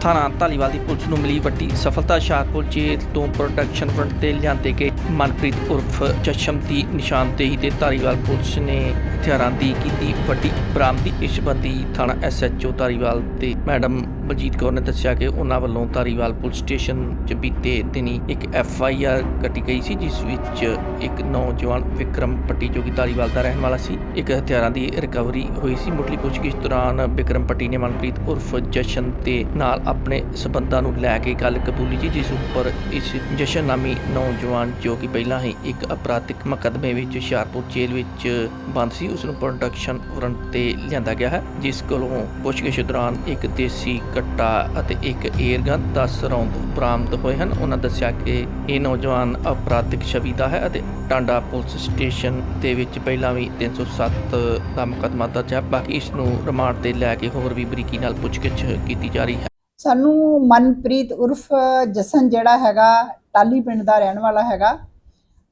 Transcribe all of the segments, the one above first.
ਥਾਣਾ ਧਾਲੀਵਾਲ ਦੀ ਪੁਲਿਸ ਨੂੰ ਮਿਲੀ ਵੱਡੀ ਸਫਲਤਾ। ਹੁਸ਼ਿਆਰਪੁਰ ਜੇਲ੍ਹ ਤੋਂ ਪ੍ਰੋਟੈਕਸ਼ਨ ਫਰੰਟ ਤੇ ਲਿਆਂਦੇ ਗਏ ਮਨਪ੍ਰੀਤ ਉਰਫ ਚਸ਼ਮ ਦੀ ਨਿਸ਼ਾਨਦੇਹੀ ਤੇ ਧਾਲੀਵਾਲ ਪੁਲਿਸ ਨੇ ਹਥਿਆਰਾਂ ਦੀ ਕੀਤੀ ਵੱਡੀ ਬਰਾਮਦੀ। ਇਸ ਸੰਬੰਧੀ ਥਾਣਾ ਐਸਐਚਓ ਧਾਲੀਵਾਲ ਤੇ ਮੈਡਮ ਬਲਜੀਤ ਕੌਰ ਨੇ ਦੱਸਿਆ ਕਿ ਉਹਨਾਂ ਵੱਲੋਂ ਧਾਲੀਵਾਲ ਪੁਲਿਸ ਸਟੇਸ਼ਨ 'ਚ ਬੀਤੇ ਦਿਨੀ ਇੱਕ ਐਫ ਆਈ ਆਰ ਕੱਟੀ ਗਈ ਸੀ, ਜਿਸ ਵਿੱਚ ਇੱਕ ਨੌਜਵਾਨ ਵਿਕਰਮ ਪੱਟੀ, ਜੋ ਕਿ ਧਾਰੀਵਾਲ ਦਾ ਰਹਿਣ ਵਾਲਾ ਸੀ, ਇੱਕ ਹਥਿਆਰਾਂ ਦੀ ਰਿਕਵਰੀ ਹੋਈ ਸੀ। ਮੁੱਢਲੀ ਪੁੱਛਗਿੱਛ ਦੌਰਾਨ ਵਿਕਰਮ ਪੱਟੀ ਨੇ ਮਨਪ੍ਰੀਤ ਉਰਫ ਜਸ਼ਨ ਦੇ ਨਾਲ ਆਪਣੇ ਸਬੰਧਾਂ ਨੂੰ ਲੈ ਕੇ ਗੱਲ ਕਬੂਲੀ ਜੀ ਜਿਸ ਉੱਪਰ ਇਸ ਜਸ਼ਨ ਨਾਮੀ ਨੌਜਵਾਨ ਜੋ ਕਿ ਪਹਿਲਾਂ ਹੀ ਇੱਕ ਅਪਰਾਧਿਕ ਮੁਕੱਦਮੇ ਵਿੱਚ ਹੁਸ਼ਿਆਰਪੁਰ ਜੇਲ੍ਹ ਵਿੱਚ ਬੰਦ ਸੀ, ਉਸ ਨੂੰ ਪ੍ਰੋਡਕਸ਼ਨ ਵਾਰੰਟ ਤੇ ਲਿਆਂਦਾ ਗਿਆ ਹੈ, ਜਿਸ ਕੋਲੋਂ ਪੁੱਛਗਿੱਛ ਦੌਰਾਨ ਇੱਕ ਦੇਸੀ ਕੱਟਾ ਅਤੇ ਇੱਕ ਏਅਰਗਨ 10 ਰੌਂਦ ਬਰਾਮਦ ਹੋਏ ਹਨ। ਉਹਨਾਂ ਦੱਸਿਆ ਕਿ ਇਹ ਨੌਜਵਾਨ ਅਪਰਾਧਿਕ ਛਵੀ ਦਾ ਹੈ ਅਤੇ ਟਾਂਡਾ ਪੁਲਿਸ ਸਟੇਸ਼ਨ ਦੇ ਵਿੱਚ ਪਹਿਲਾਂ ਵੀ 307 ਦਾ ਮੁਕੱਦਮਾ ਦਰਜ ਹੈ। ਬਾਕੀ ਇਸ ਨੂੰ ਰਿਮਾਂਡ ਤੇ ਲੈ ਕੇ ਹੋਰ ਵੀ ਬਰੀਕੀ ਨਾਲ ਪੁੱਛਗਿੱਛ ਕੀਤੀ ਜਾ ਰਹੀ ਹੈ। ਸਾਨੂੰ ਮਨਪ੍ਰੀਤ ਉਰਫ ਜਸਨ ਜਿਹੜਾ ਹੈਗਾ ਟਾਲੀ ਪਿੰਡ ਦਾ ਰਹਿਣ ਵਾਲਾ ਹੈਗਾ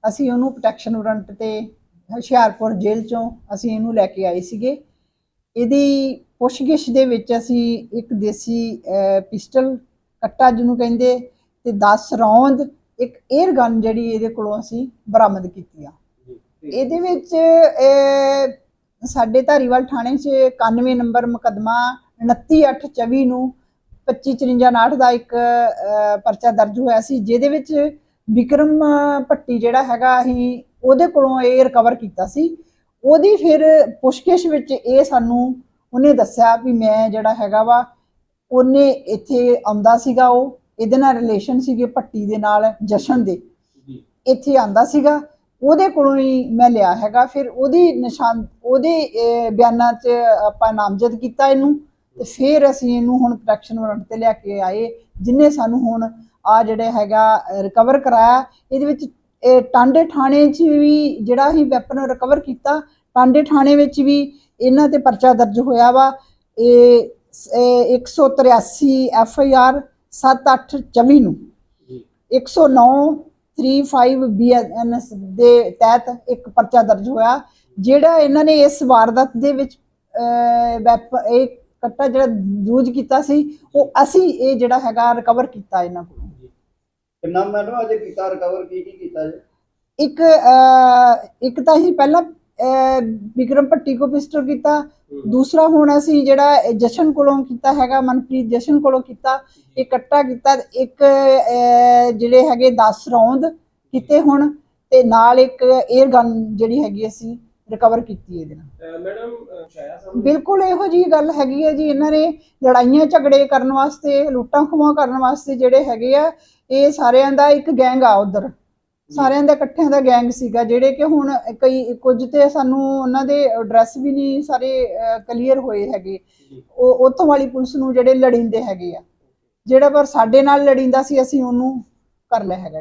ਅਸੀਂ ਉਹਨੂੰ ਪ੍ਰੋਟੈਕਸ਼ਨ ਵਾਰੰਟ ਤੇ ਹੁਸ਼ਿਆਰਪੁਰ ਜੇਲ੍ਹ ਚੋਂ ਅਸੀਂ ਇਹਨੂੰ ਲੈ ਕੇ ਆਏ ਸੀਗੇ। ਇਹਦੀ ਪੁੱਛਗਿੱਛ ਦੇ ਵਿੱਚ ਅਸੀਂ ਇੱਕ ਦੇਸੀ ਪਿਸਟਲ ਕੱਟਾ ਜਿਹਨੂੰ ਕਹਿੰਦੇ ਤੇ 10 ਰੌਂਦ ਇੱਕ 에ਅਰ ਗਨ ਜਿਹੜੀ ਇਹਦੇ ਕੋਲੋਂ ਅਸੀਂ ਬਰਾਮਦ ਕੀਤੀ ਆ ਇਹਦੇ ਵਿੱਚ ਸਾਡੇ ਧਾਰੀਵਾਲ ਥਾਣੇ 'ਚ 91 ਨੰਬਰ ਮੁਕੱਦਮਾ 29824 ਨੂੰ 2559 ਦਾ ਇੱਕ ਪਰਚਾ ਦਰਜ ਹੋਇਆ ਸੀ ਜਿਹਦੇ ਵਿੱਚ ਵਿਕਰਮ ਭੱਟੀ ਜਿਹੜਾ ਹੈਗਾ ਅਸੀਂ ਉਹਦੇ ਕੋਲੋਂ ਇਹ ਰਿਕਵਰ ਕੀਤਾ ਸੀ। ਉਹਦੀ ਫਿਰ ਪੁੱਛਗਿੱਛ ਵਿੱਚ ਇਹ ਸਾਨੂੰ ਉਹਨੇ ਦੱਸਿਆ ਵੀ ਮੈਂ ਜਿਹੜਾ ਹੈਗਾ ਵਾ ਉਹਨੇ ਇੱਥੇ ਆਉਂਦਾ ਸੀਗਾ ਉਹ ਇਹਦੇ ਨਾਲ ਰਿਲੇਸ਼ਨ ਸੀਗੇ ਭੱਟੀ ਦੇ ਨਾਲ ਜਸ਼ਨ ਦੇ। ਇੱਥੇ ਆਂਦਾ ਸੀਗਾ ਉਹਦੇ ਕੋਲੋਂ ਹੀ ਮੈਂ ਲਿਆ ਹੈਗਾ। ਫਿਰ ਉਹਦੀ ਨਿਸ਼ਾਨ ਉਹਦੇ ਬਿਆਨਾਂ 'ਚ ਆਪਾਂ ਨਾਮਜ਼ਦ ਕੀਤਾ ਇਹਨੂੰ। ਤੇ ਫਿਰ ਅਸੀਂ ਇਹਨੂੰ ਹੁਣ ਪ੍ਰੋਟੈਕਸ਼ਨ ਵਾਰੰਟ ਤੇ ਲਿਆ ਕੇ ਆਏ ਜਿਨੇ ਸਾਨੂੰ ਹੁਣ ਆ ਜਿਹੜੇ ਹੈਗਾ ਰਿਕਵਰ ਕਰਾਇਆ ਇਹਦੇ ਵਿੱਚ ਇਹ ਟਾਂਡੇ ਥਾਣੇ 'ਚ ਵੀ ਜਿਹੜਾ ਅਸੀਂ ਵੈਪਨ ਰਿਕਵਰ ਕੀਤਾ ਟਾਂਡੇ ਥਾਣੇ ਵਿੱਚ ਵੀ ਇਹਨਾਂ ਤੇ ਪਰਚਾ ਦਰਜ ਹੋਇਆ ਵਾ। ਇਹ ਸ- ਇਹ 183 ਐਫ ਆਈ ਆਰ 7824 ਨੂੰ। 109 35 ਬੀਐਨਐਸ ਦੇ ਤਹਿਤ ਇੱਕ ਪਰਚਾ ਦਰਜ ਹੋਇਆ ਜਿਹੜਾ ਇਹਨਾਂ ਨੇ ਇਸ ਵਾਰਦਾਤ ਦੇ ਵਿੱਚ ਅਹ, ਵੈਪ ਇਹ ਕੱਟਾ ਜਿਹੜਾ ਯੂਜ਼ ਕੀਤਾ ਸੀ ਉਹ ਅਸੀਂ ਇਹ ਜਿਹੜਾ ਹੈਗਾ ਰਿਕਵਰ ਕੀਤਾ ਇਹਨਾਂ ਕੋਲੋਂ। ਕਿੰਨਾ ਮੈਡਮ ਅਜੇ ਕੀਤਾ ਰਿਕਵਰ ਕੀ ਕੀ ਕੀਤਾ ਜੀ? ਇੱਕ ਇੱਕ ਤਾਂ ਅਸੀਂ ਪਹਿਲਾਂ ਵਿਕਰਮ ਭੱਟੀ ਕੋ ਪਿਸਟਲ ਕੀਤਾ। ਦੂਸਰਾ ਹੁਣ ਅਸੀਂ ਜਿਹੜਾ ਜਸ਼ਨ ਕੋਲੋਂ ਕੀਤਾ ਹੈਗਾ ਮਨਪ੍ਰੀਤ ਜਸ਼ਨ ਕੋਲੋਂ ਕੀਤਾ। ਇਹ ਕੱਟਾ ਕੀਤਾ। ਇੱਕ ਜਿਹੜੇ ਹੈਗੇ 10 ਰੌਂਦ ਕੀਤੇ ਹੁਣ। ਤੇ ਨਾਲ ਇੱਕ 에ਅਰ ਗਨ ਜਿਹੜੀ ਹੈਗੀ ਅਸੀਂ ਰਿਕਵਰ ਕੀਤੀ ਇਹਦੇ ਨਾਲ। ਮੈਡਮ ਸਾਹਿਬ ਬਿਲਕੁਲ ਇਹੋ ਜੀ ਗੱਲ ਹੈਗੀ ਹੈ ਜੀ ਇਹਨਾਂ ਨੇ ਲੜਾਈਆਂ ਝਗੜੇ ਕਰਨ ਵਾਸਤੇ ਲੁੱਟਾਂ ਖੋਹਾਂ ਕਰਨ ਵਾਸਤੇ ਜਿਹੜੇ ਹੈਗੇ ਆ ਇਹ ਸਾਰਿਆਂ ਦਾ ਇੱਕ ਗੈਂਗ ਆ ਉਧਰ। ਸਾਰਿਆਂ ਦਾ ਇਕੱਠਿਆਂ ਦਾ ਗੈਂਗ ਸੀਗਾ ਜਿਹੜੇ ਕਿ ਹੁਣ ਕਈ ਕੁਝ ਤੇ ਸਾਨੂੰ ਉਹਨਾਂ ਦੇ ਐਡਰੈਸ ਵੀ ਨਹੀਂ ਸਾਰੇ ਕਲੀਅਰ ਹੋਏ ਹੈਗੇ। ਉਹ ਉੱਥੋਂ ਵਾਲੀ ਪੁਲਿਸ ਨੂੰ ਜਿਹੜੇ ਲੜਿੰਦੇ ਹੈਗੇ ਆ। ਜਿਹੜਾ ਪਰ ਸਾਡੇ ਨਾਲ ਲੜਿੰਦਾ ਸੀ ਅਸੀਂ ਉਹਨੂੰ ਕਰ ਲਿਆ ਹੈਗਾ